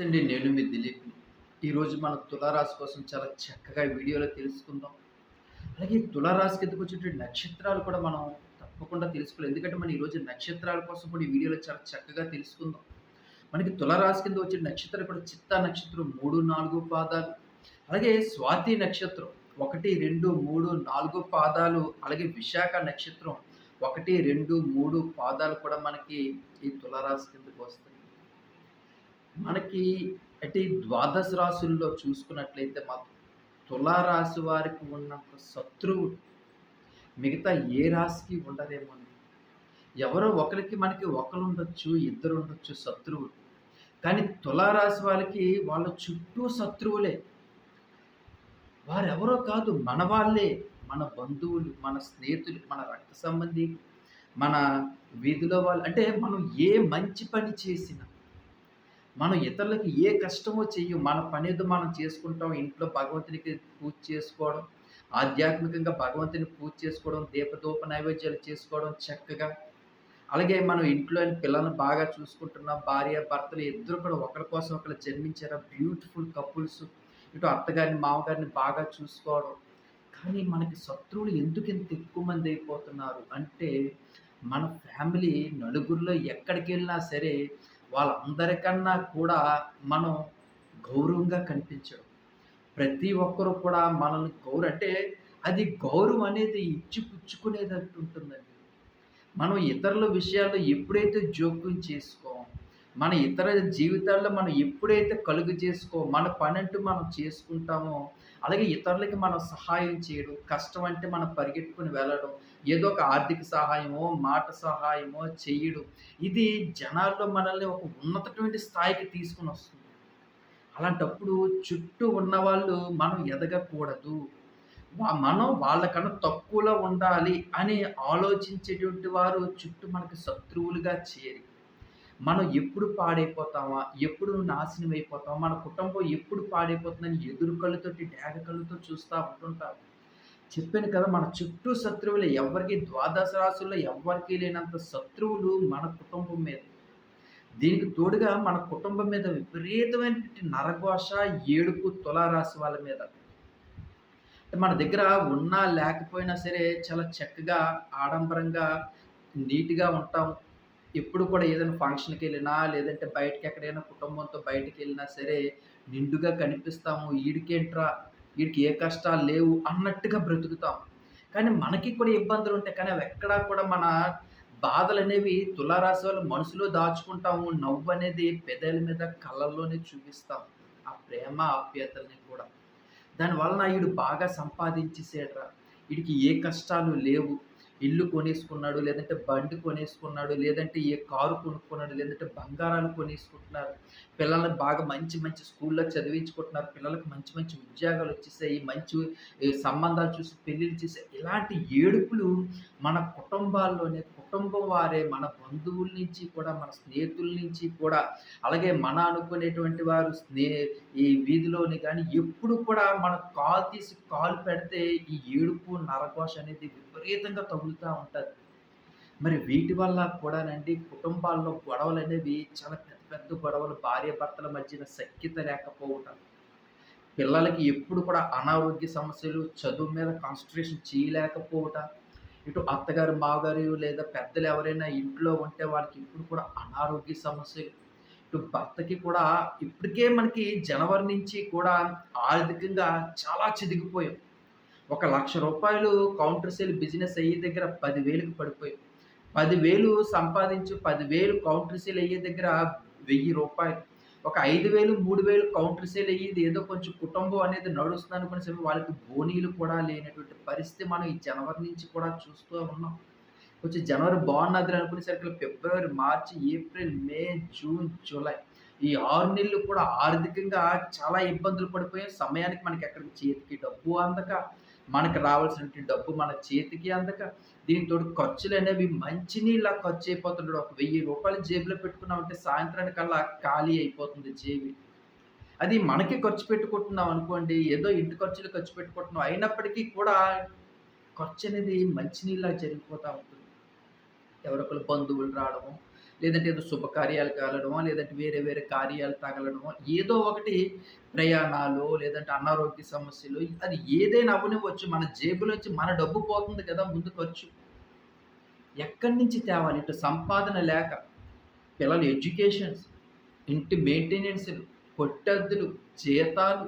నమస్తే నేను మీ దిలీప్. ఈరోజు మన తులారాశి కోసం చాలా చక్కగా వీడియోలో తెలుసుకుందాం. అలాగే తులారాశి కిందకు వచ్చేటువంటి నక్షత్రాలు కూడా మనం తప్పకుండా తెలుసుకోవాలి. ఎందుకంటే మనం ఈరోజు నక్షత్రాల కోసం కూడా ఈ వీడియోలో చాలా చక్కగా తెలుసుకుందాం. మనకి తులారాశి కింద వచ్చే నక్షత్రం కూడా చిత్తా నక్షత్రం మూడు నాలుగు పాదాలు. అలాగే స్వాతి నక్షత్రం ఒకటి రెండు మూడు నాలుగు పాదాలు. అలాగే విశాఖ నక్షత్రం ఒకటి రెండు మూడు పాదాలు కూడా మనకి ఈ తులారాశి కిందకు వస్తాయి. మనకి అంటే ద్వాదశ రాశుల్లో చూసుకున్నట్లయితే మాత్రం తులారాశి వారికి ఉన్నంత శత్రువు మిగతా ఏ రాశికి ఉండదేమో ఎవరో ఒకరికి మనకి ఒకరు ఉండొచ్చు ఇద్దరు ఉండొచ్చు శత్రువులు కానీ తులారాశి వాళ్ళకి వాళ్ళ చుట్టూ శత్రువులే. వారెవరో కాదు మన వాళ్ళే. మన బంధువులు మన స్నేహితులు మన రక్త సంబంధి మన వీధిలో వాళ్ళు అంటే మనం ఏ మంచి పని చేసినా మనం ఇతరులకి ఏ కష్టమో చెయ్యం మన పని ఏదో మనం చేసుకుంటాం ఇంట్లో భగవంతునికి పూజ చేసుకోవడం ఆధ్యాత్మికంగా భగవంతుని పూజ చేసుకోవడం దీపదూప నైవేద్యాలు చేసుకోవడం చక్కగా. అలాగే మనం ఇంట్లో పిల్లల్ని బాగా చూసుకుంటున్నాం భార్య భర్తలు ఇద్దరు కూడా ఒకరి కోసం ఒకరు జన్మించారు బ్యూటిఫుల్ కపుల్స్. ఇటు అత్తగారిని మామగారిని బాగా చూసుకోవడం. కానీ మనకి శత్రువులు ఎందుకు ఇంత ఎక్కువ మంది అయిపోతున్నారు? అంటే మన ఫ్యామిలీ నలుగురిలో ఎక్కడికి వెళ్ళినా సరే వాళ్ళందరికన్నా కూడా మనం గౌరవంగా కనిపించడం. ప్రతి ఒక్కరు కూడా మనల్ని గౌరవ అంటే అది గౌరవం అనేది ఇచ్చి పుచ్చుకునేటట్టు ఉంటుందండి మనం ఇతరుల విషయాల్లో ఎప్పుడైతే జోక్యం చేసుకో మన ఇతర జీవితాల్లో మనం ఎప్పుడైతే కలుగు చేసుకో మన పని అంటూ మనం చేసుకుంటామో అలాగే ఇతరులకి మనం సహాయం చేయడం కష్టం అంటే మనం పరిగెట్టుకుని వెళ్ళడం ఏదో ఒక ఆర్థిక సహాయమో మాట సహాయమో చేయడం ఇది జనాల్లో మనల్ని ఒక ఉన్నతటువంటి స్థాయికి తీసుకుని వస్తుంది. అలాంటప్పుడు చుట్టూ ఉన్న వాళ్ళు మనం ఎదగకూడదు. మనం వాళ్ళకన్నా తక్కువలో ఉండాలి అని ఆలోచించేటువంటి వారు చుట్టూ మనకి శత్రువులుగా చేరి మనం ఎప్పుడు పాడైపోతామా? ఎప్పుడు నాశనం అయిపోతామా? మన కుటుంబం ఎప్పుడు పాడైపోతుందని ఎదురు కళ్ళతోటి డాగ కళ్ళతో చూస్తూ ఉంటుంటారు చెప్పాను కదా మన చుట్టూ శత్రువులు ఎవరికి ద్వాదశ రాశుల్లో ఎవరికి లేనంత శత్రువులు మన కుటుంబం మీద. దీనికి తోడుగా మన కుటుంబం మీద విపరీతమైనటువంటి నరఘోష ఏడుపు తులారాశి వాళ్ళ మీద. మన దగ్గర ఉన్నా లేకపోయినా సరే చాలా చక్కగా ఆడంబరంగా నీట్గా ఉంటాం. ఎప్పుడు కూడా ఏదైనా ఫంక్షన్కి వెళ్ళినా లేదంటే బయటకి ఎక్కడైనా కుటుంబంతో బయటికి వెళ్ళినా సరే నిండుగా కనిపిస్తాము. ఈడికేంట్రా? వీడికి ఏ కష్టాలు లేవు అన్నట్టుగా బ్రతుకుతాం. కానీ మనకి కూడా ఇబ్బందులు ఉంటాయి. కానీ అవి ఎక్కడా కూడా మన బాధలు అనేవి తులారాశి వాళ్ళు మనసులో దాచుకుంటాము. నవ్వు అనేది పెదల మీద కళ్ళల్లోనే చూపిస్తాం. ఆ ప్రేమ ఆప్యాయతల్ని కూడా. దానివలన వీడు బాగా సంపాదించేసేట్రా వీడికి ఏ కష్టాలు లేవు. ఇల్లు కొనేసుకున్నాడు లేదంటే బండి కొనేసుకున్నాడు లేదంటే ఏ కారు కొనుక్కున్నాడు లేదంటే బంగారాలు కొనేసుకుంటున్నారు. పిల్లల్ని బాగా మంచి మంచి స్కూల్లో చదివించుకుంటున్నారు. పిల్లలకు మంచి మంచి ఉద్యోగాలు వచ్చేసాయి మంచి సంబంధాలు చూసి పెళ్ళిళ్ళు చేసే ఇలాంటి ఏడుపులు మన కుటుంబాల్లోనే కుటుంబం వారే మన బంధువుల నుంచి కూడా మన స్నేహితుల నుంచి కూడా అలాగే మన అనుకునేటువంటి వారు స్నే ఈ వీధిలోని కానీ ఎప్పుడు కూడా మన కాలు తీసి కాలు పెడితే ఈ ఏడుపు నరఘోష అనేది విపరీతంగా తగులుతూ ఉంటుంది. మరి వీటి వల్ల కూడానండి కుటుంబాల్లో గొడవలు అనేవి చాలా పెద్ద పెద్ద గొడవలు భార్య భర్తల మధ్యన సఖ్యత లేకపోవటం పిల్లలకి ఎప్పుడు కూడా అనారోగ్య సమస్యలు చదువు మీద కాన్సన్ట్రేషన్ చేయలేకపోవటం ఇటు అత్తగారు మావగారు లేదా పెద్దలు ఎవరైనా ఇంట్లో ఉంటే వాళ్ళకి ఇప్పుడు కూడా అనారోగ్య సమస్యలు ఇటు భర్తకి కూడా ఇప్పటికే మనకి జనవరి నుంచి కూడా ఆర్థికంగా చాలా చిదిగిపోయాం. ఒక లక్ష రూపాయలు కౌంటర్ సేల్ బిజినెస్ అయ్యే దగ్గర పదివేలకు పడిపోయి పదివేలు సంపాదించు పదివేలు కౌంటర్ సేల్ అయ్యే దగ్గర వెయ్యి రూపాయలు. ఒక ఐదు వేలు మూడు వేలు కౌంటర్ సేల్ అయ్యేది ఏదో కొంచెం కుటుంబం అనేది నడుస్తుంది అనుకునే సమయం వాళ్ళకి బోనీలు కూడా లేనటువంటి పరిస్థితి మనం ఈ జనవరి నుంచి కూడా చూస్తూ ఉన్నాం. కొంచెం జనవరి బాగున్నది అనుకునేసరికి ఫిబ్రవరి మార్చి ఏప్రిల్ మే జూన్ జూలై ఈ ఆరు నెలలు కూడా ఆర్థికంగా చాలా ఇబ్బందులు పడిపోయాయి. సమయానికి మనకి ఎక్కడికి చేతికి డబ్బు అందక మనకు రావాల్సిన డబ్బు మన చేతికి అందక దీనితో ఖర్చులు అనేవి మంచినీళ్ళ ఖర్చు అయిపోతున్నాడు ఒక వెయ్యి రూపాయలు జేబులో పెట్టుకున్నామంటే సాయంత్రానికల్లా ఖాళీ అయిపోతుంది జేబి అది మనకి ఖర్చు పెట్టుకుంటున్నాం అనుకోండి ఏదో ఇంటి ఖర్చులు ఖర్చు పెట్టుకుంటున్నాం. అయినప్పటికీ కూడా ఖర్చు అనేది మంచినీళ్ళ జరిగిపోతూ ఉంటుంది. ఎవరొకరు బంధువులు రావడము లేదంటే ఏదో శుభకార్యాలు కలగడమో, లేదంటే వేరే వేరే కార్యాలు తగలడమో, ఏదో ఒకటి ప్రయాణాలు, లేదంటే అనారోగ్య సమస్యలు అది ఏదైనా అవనివ్వచ్చు మన జేబులోంచి మన డబ్బు పోతుంది కదా! ముందు ఖర్చు. ఎక్కడి నుంచి తేవాలి? ఇటు సంపాదన లేక, పిల్లల ఎడ్యుకేషన్స్, ఇంటి మెయింటెనెన్స్‌లు, కొట్టద్దులు, జీతాలు,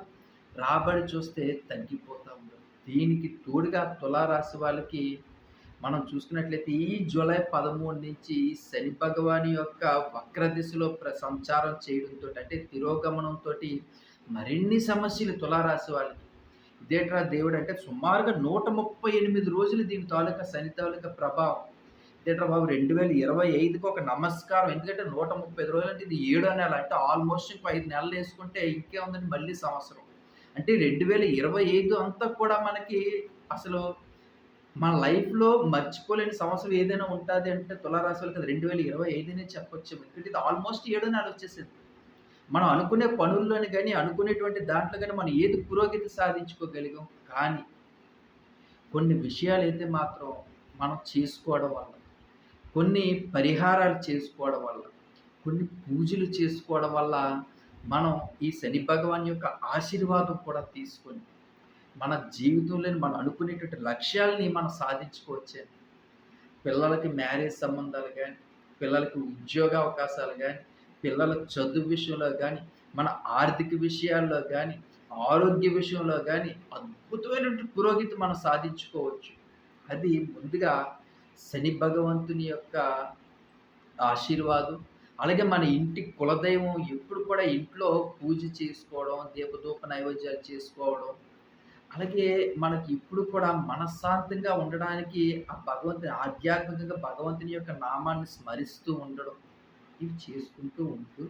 రాబడి చూస్తే తగ్గిపోతా ఉండదు దీనికి తోడుగా తులారాశి వాళ్ళకి మనం చూసుకున్నట్లయితే ఈ జూలై 13 నుంచి శని భగవాని యొక్క వక్ర దిశలో ప్ర సంచారం చేయడంతో అంటే తిరోగమనంతో మరిన్ని సమస్యలు తులారాశి వాళ్ళకి. ఇదేట్రా దేవుడు అంటే సుమారుగా 138 రోజులు దీని తాలూకా శని తాలూకా ప్రభావం. ఇదేట్రా బాబు 2025కి ఒక నమస్కారం. ఎందుకంటే నూట ముప్పై రోజులు అంటే ఇది ఏడో నెల. అంటే ఆల్మోస్ట్ ఇంకో 5 నెలలేసుకుంటే ఇంకేముందండి మళ్ళీ సంవత్సరం. అంటే 2025 అంతా కూడా మనకి అసలు మన లైఫ్‌లో మర్చిపోలేని సంవత్సరం ఏదైనా ఉంటుంది అంటే తులారాశి వాళ్ళకి అది 2025 చెప్పొచ్చు. ఎందుకంటే ఇది ఆల్మోస్ట్ ఏడో నెల వచ్చేసింది. మనం అనుకునే పనుల్లోని కానీ అనుకునేటువంటి దాంట్లో కానీ మనం ఏది పురోగతి సాధించుకోగలిగాం. కానీ కొన్ని విషయాలు అయితే మాత్రం మనం చేసుకోవడం వల్ల, కొన్ని పరిహారాలు చేసుకోవడం వల్ల, కొన్ని పూజలు చేసుకోవడం వల్ల మనం ఈ శని భగవాన్ యొక్క ఆశీర్వాదం కూడా తీసుకొని, మన జీవితంలోని మనం అనుకునేటువంటి లక్ష్యాలని మనం సాధించుకోవచ్చే పిల్లలకి మ్యారేజ్ సంబంధాలు కానీ పిల్లలకి ఉద్యోగ అవకాశాలు కానీ పిల్లల చదువు విషయంలో కానీ మన ఆర్థిక విషయాల్లో కానీ ఆరోగ్య విషయంలో కానీ అద్భుతమైనటువంటి పురోగతి మనం సాధించుకోవచ్చు. అది ముందుగా శని భగవంతుని యొక్క ఆశీర్వాదం. అలాగే మన ఇంటి కులదైవం ఎప్పుడు కూడా ఇంట్లో పూజ చేసుకోవడం, దీపదూప నైవేద్యాలు చేసుకోవడం. అలాగే మనకి ఇప్పుడు కూడా మనశ్శాంతంగా ఉండడానికి ఆ భగవంతుని ఆధ్యాత్మికంగా భగవంతుని యొక్క నామాన్ని స్మరిస్తూ ఉండడం. ఇవి చేసుకుంటూ ఉంటూ,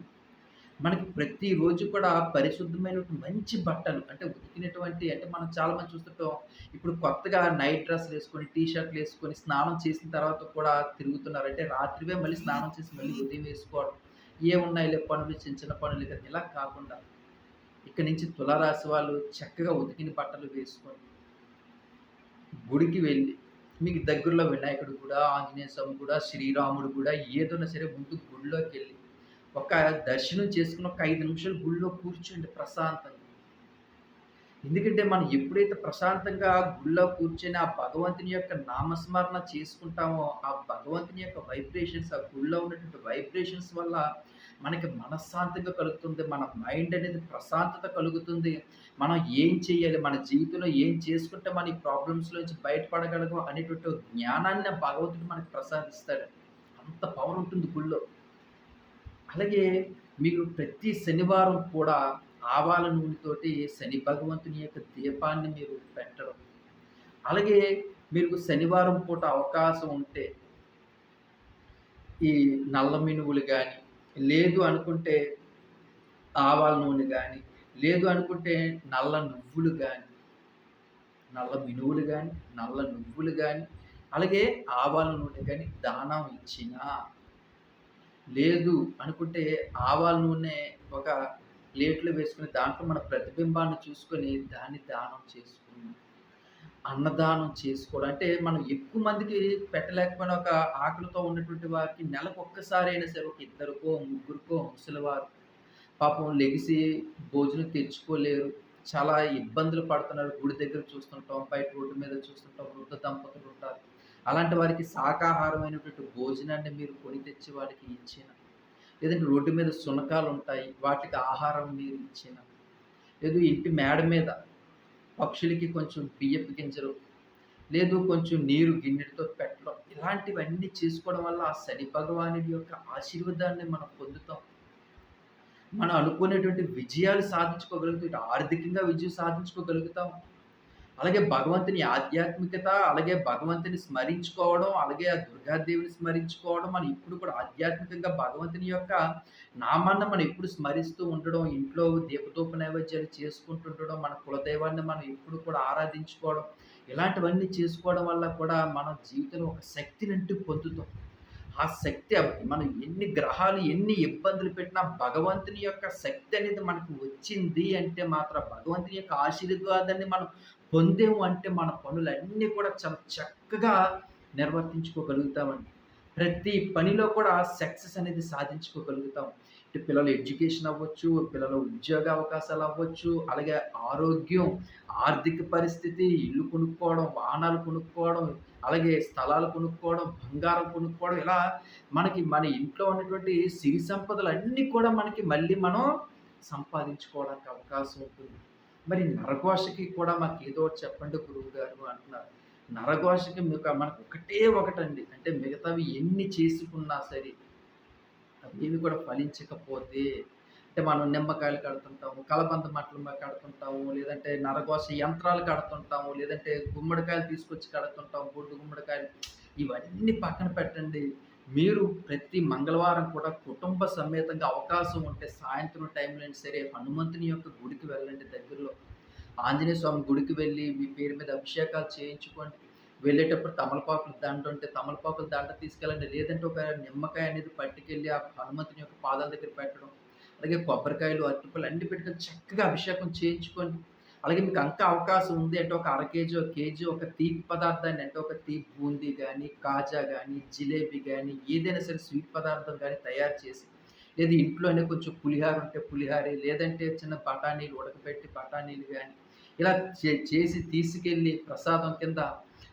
మనకి ప్రతిరోజు కూడా పరిశుద్ధమైనటువంటి మంచి బట్టలు అంటే ఉతికినటువంటి అంటే మనం చాలామంది చూస్తుంటాం. ఇప్పుడు కొత్తగా నైట్ డ్రెస్సులేసుకొని, టీ షర్ట్‌లేసుకొని స్నానం చేసిన తర్వాత కూడా తిరుగుతున్నారు. అంటే రాత్రివే మళ్ళీ స్నానం చేసి మళ్ళీ ఉదయం వేసుకోవడం. ఏమున్నాయిలే పనులు చిన్న చిన్న పనులు కదా! ఇలా కాకుండా ఇక్కడి నుంచి తులారాశి వాళ్ళు చక్కగా ఉతికిన బట్టలు వేసుకొని గుడికి వెళ్ళి, మీకు దగ్గరలో వినాయకుడు కూడా ఆంజనేయ స్వామి కూడా శ్రీరాముడు కూడా ఏదైనా సరే ముందు గుడిలోకెళ్ళి, ఒక దర్శనం చేసుకుని ఒక ఐదు నిమిషాలు గుడిలో కూర్చోండి ప్రశాంతంగా. ఎందుకంటే మనం ఎప్పుడైతే ప్రశాంతంగా గుడిలో కూర్చొని ఆ భగవంతుని యొక్క నామస్మరణ చేసుకుంటామో, ఆ భగవంతుని యొక్క వైబ్రేషన్స్ ఆ గుడిలో ఉన్నటువంటి వైబ్రేషన్స్ వల్ల మనకి మనశ్శాంతిగా కలుగుతుంది. మన మైండ్ అనేది ప్రశాంతత కలుగుతుంది. మనం ఏం చేయాలి? మన జీవితంలో ఏం చేసుకుంటే మన ఈ ప్రాబ్లమ్స్‌లోంచి బయటపడగలగం అనేటువంటి జ్ఞానాన్ని భగవంతుడు మనకి ప్రసాదిస్తాడు. అంత పవర్ ఉంటుంది గుళ్ళో అలాగే మీరు ప్రతి శనివారం కూడా ఆవాల నూనెతోటి శని భగవంతుని యొక్క దీపాన్ని మీరు పెట్టడం. అలాగే మీకు శనివారం పూట అవకాశం ఉంటే ఈ నల్ల మినువులు కానీ లేదు అనుకుంటే ఆవాల నూనె కానీ లేదు అనుకుంటే నల్ల నువ్వులు కానీ నల్ల మినువులు కానీ నల్ల నువ్వులు కానీ అలాగే ఆవాల నూనె కానీ దానం ఇచ్చినా, లేదు అనుకుంటే ఆవాల నూనె ఒక ప్లేట్‌లో వేసుకుని దాంట్లో మన ప్రతిబింబాన్ని చూసుకొని దాన్ని దానం చేసుకున్నాం. అన్నదానం చేసుకోవడం. అంటే మనం ఎక్కువ మందికి పెట్టలేకపోయినా ఒక ఆకలితో ఉన్నటువంటి వారికి నెలకొక్కసారైనా సరే ఒక ఇద్దరికో, ముగ్గురికో ముసలివారు పాపం లెగిసి భోజనం తెచ్చుకోలేరు. చాలా ఇబ్బందులు పడుతున్నారు. గుడి దగ్గర చూస్తుంటాం, బయట రోడ్డు మీద చూస్తుంటాం. వృద్ధ దంపతులు ఉంటారు. అలాంటి వారికి శాకాహారమైనటువంటి భోజనాన్ని మీరు కొని తెచ్చి వారికి ఇచ్చిన లేదంటే రోడ్డు మీద శునకాలుంటాయి. వాటికి ఆహారం మీరు ఇచ్చిన లేదు ఇంటి మేడ మీద పక్షులకి కొంచెం బియ్యపు గింజలు, లేదు కొంచెం నీరు గిన్నెలతో పెట్టడం. ఇలాంటివన్నీ చేసుకోవడం వల్ల ఆ శని భగవానుడి యొక్క ఆశీర్వాదాన్ని మనం పొందుతాం. మనం అనుకునేటువంటి విజయాలు సాధించుకోగలుగుతాం. ఇటు ఆర్థికంగా విజయం సాధించుకోగలుగుతాం. అలాగే భగవంతుని ఆధ్యాత్మికత, అలాగే భగవంతుని స్మరించుకోవడం, అలాగే ఆ దుర్గాదేవిని స్మరించుకోవడం, మనం ఎప్పుడు కూడా ఆధ్యాత్మికంగా భగవంతుని యొక్క నామాన్ని మనం ఎప్పుడు స్మరిస్తూ ఉండడం, ఇంట్లో దీపధూప నైవేద్యాలు చేసుకుంటుండడం, మన కులదైవాన్ని మనం ఎప్పుడు కూడా ఆరాధించుకోవడం, ఇలాంటివన్నీ చేసుకోవడం వల్ల కూడా మన జీవితంలో ఒక శక్తిని అంటూ పొందుతాం. ఆ శక్తి మనం ఎన్ని గ్రహాలు, ఎన్ని ఇబ్బందులు పెట్టినా భగవంతుని యొక్క శక్తి అనేది మనకు వచ్చింది అంటే మాత్రం భగవంతుని యొక్క ఆశీర్వాదాన్ని మనం పొందేము అంటే మన పనులన్నీ కూడా చాలా చక్కగా నిర్వర్తించుకోగలుగుతామండి. ప్రతి పనిలో కూడా సక్సెస్ అనేది సాధించుకోగలుగుతాం. ఇటు పిల్లల ఎడ్యుకేషన్ అవ్వచ్చు, పిల్లల ఉద్యోగ అవకాశాలు అవ్వచ్చు, అలాగే ఆరోగ్యం, ఆర్థిక పరిస్థితి, ఇల్లు కొనుక్కోవడం, వాహనాలు కొనుక్కోవడం, అలాగే స్థలాలు కొనుక్కోవడం, బంగారం కొనుక్కోవడం ఇలా మనకి మన ఇంట్లో ఉన్నటువంటి సిరి సంపదలన్నీ కూడా మనకి మళ్ళీ మనం సంపాదించుకోవడానికి అవకాశం ఉంటుంది. మరి నరఘోషకి కూడా మాకు ఒకటి చెప్పండి గురువు గారు అంటున్నారు. నరఘోషకి మీకు మనకు ఒకటే ఒకటండి. అంటే మిగతావి ఎన్ని చేసుకున్నా సరే, అవేవి కూడా ఫలించకపోతే అంటే మనం నిమ్మకాయలు కడుతుంటాము, కలబంద మట్టలు కడుతుంటాము, లేదంటే నరగోస యంత్రాలు కడుతుంటాము, లేదంటే గుమ్మడికాయలు తీసుకొచ్చి కడుతుంటాము బొడ్డు గుమ్మడికాయలు. ఇవన్నీ పక్కన పెట్టండి. మీరు ప్రతి మంగళవారం కూడా కుటుంబ సమేతంగా అవకాశం ఉంటే సాయంత్రం టైంలో సరే హనుమంతుని యొక్క గుడికి వెళ్ళండి దగ్గరలో. ఆంజనేయ స్వామి గుడికి వెళ్ళి మీ పేరు మీద అభిషేకాలు చేయించుకోండి. వెళ్ళేటప్పుడు తమలపాకులు దండ ఉంటే తమలపాకుల దండ తీసుకెళ్ళండి. లేదంటే ఒక నిమ్మకాయ అనేది పట్టుకెళ్ళి ఆ హనుమంతుని యొక్క పాదాల దగ్గర పెట్టడం. అలాగే కొబ్బరికాయలు, అరటిపళ్ళు అన్ని పెట్టుకొని చక్కగా అభిషేకం చేయించుకోండి. అలాగే మీకు ఇంకా అవకాశం ఉంది అంటే ఒక అర కేజీ, ఒక కేజీ ఒక తీపి పదార్థాన్ని అంటే ఒక తీపి బూందీ కానీ కాజా కానీ జిలేబీ కానీ ఏదైనా సరే స్వీట్ పదార్థం కానీ తయారు చేసి లేదా ఇంట్లోనే కొంచెం పులిహోర ఉంటే పులిహోర లేదంటే చిన్న బఠానీలు ఉడకబెట్టి బఠానీలు కానీ ఇలా చే చేసి తీసుకెళ్ళి ప్రసాదం కింద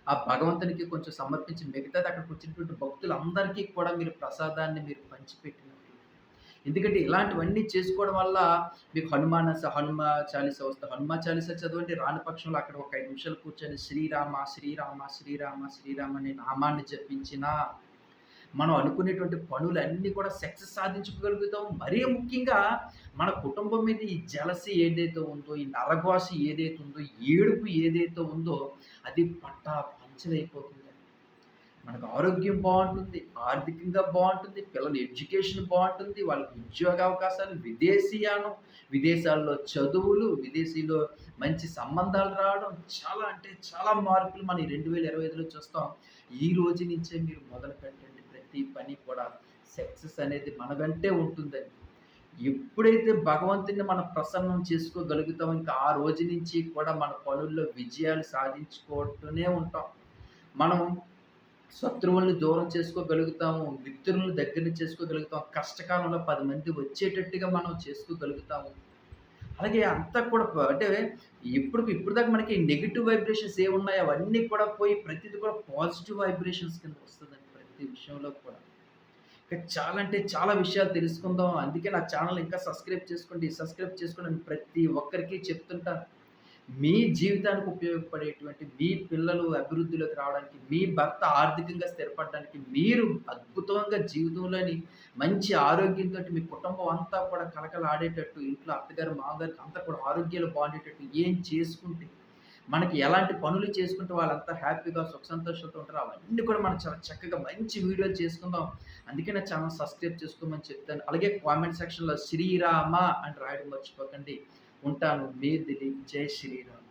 ఆ భగవంతునికి కొంచెం సమర్పించి మిగతాది అక్కడికి వచ్చినటువంటి భక్తులందరికీ కూడా మీరు ప్రసాదాన్ని మీరు పంచిపెట్టిన ఎందుకంటే ఇలాంటివన్నీ చేసుకోవడం వల్ల మీకు హనుమాన హనుమ చాలీస వస్తది. హనుమ చాలీస చదవండి రాని పక్షంలో అక్కడ ఒక ఐదు నిమిషాలు కూర్చొని శ్రీరామ, శ్రీరామ, శ్రీరామ, శ్రీరామ అనే నామాన్ని జపించినా మనం అనుకునేటువంటి పనులన్నీ కూడా సక్సెస్ సాధించగలుగుతాం మరీ ముఖ్యంగా మన కుటుంబం మీద ఈ జలసి ఏదైతే ఉందో, ఈ నరఘోష ఏదైతే ఉందో, ఏడుపు ఏదైతే ఉందో అది పట్టా పంచలైపోతుంది మనకు ఆరోగ్యం బాగుంటుంది ఆర్థికంగా బాగుంటుంది పిల్లల ఎడ్యుకేషన్ బాగుంటుంది వాళ్ళకి ఉద్యోగ అవకాశాలు, విదేశీయానం, విదేశాల్లో చదువులు, విదేశీలో మంచి సంబంధాలు రావడం చాలా అంటే చాలా మార్పులు మనం రెండు వేల ఇరవై ఐదులో చూస్తాం. ఈ రోజు నుంచే మీరు మొదలు పెట్టండి ప్రతి పని కూడా సక్సెస్ అనేది మన వెంటే ఉంటుందండి. ఎప్పుడైతే భగవంతుని మనం ప్రసన్నం చేసుకోగలుగుతాం ఇంకా ఆ రోజు నుంచి కూడా మన పనుల్లో విజయాలు సాధించుకుంటూనే ఉంటాం. మనం శత్రువుల్ని దూరం చేసుకోగలుగుతాము. మిత్రులను దగ్గర చేసుకోగలుగుతాం. కష్టకాలంలో పది మంది వచ్చేటట్టుగా మనం చేసుకోగలుగుతాము. అలాగే అంతా కూడా అంటే ఇప్పుడు ఇప్పటిదాకా మనకి నెగిటివ్ వైబ్రేషన్స్ ఏమున్నాయి అవన్నీ కూడా పోయి ప్రతిది కూడా పాజిటివ్ వైబ్రేషన్స్ కింద వస్తుందండి ప్రతి విషయంలో కూడా. ఇంకా చాలా అంటే చాలా విషయాలు తెలుసుకుందాం. అందుకే నా ఛానల్ ఇంకా సబ్స్క్రైబ్ చేసుకోండి. సబ్స్క్రైబ్ చేసుకోండి ప్రతి ఒక్కరికి చెప్తుంటాను. మీ జీవితానికి ఉపయోగపడేటువంటి మీ పిల్లలు అభివృద్ధిలోకి రావడానికి, మీ భర్త ఆర్థికంగా స్థిరపడడానికి, మీరు అద్భుతంగా జీవితంలోని మంచి ఆరోగ్యంతో మీ కుటుంబం అంతా కూడా కలకలాడేటట్టు ఇంట్లో అత్తగారు, మామగారికి అంతా కూడా ఆరోగ్యాలు బాగుండేటట్టు ఏం చేసుకుంటే, మనకి ఎలాంటి పనులు చేసుకుంటే వాళ్ళంతా హ్యాపీగా సుఖ సంతోషంతో ఉంటారు అవన్నీ కూడా మనం చాలా చక్కగా మంచి వీడియోలు చేసుకుందాం. అందుకే నా ఛానల్ సబ్స్క్రైబ్ చేసుకోమని చెప్తాను. అలాగే కామెంట్ సెక్షన్‌లో శ్రీరామ అని రాయడం మర్చిపోకండి. ఉంటాను. మీ దిలీప్. జై శ్రీరామ్.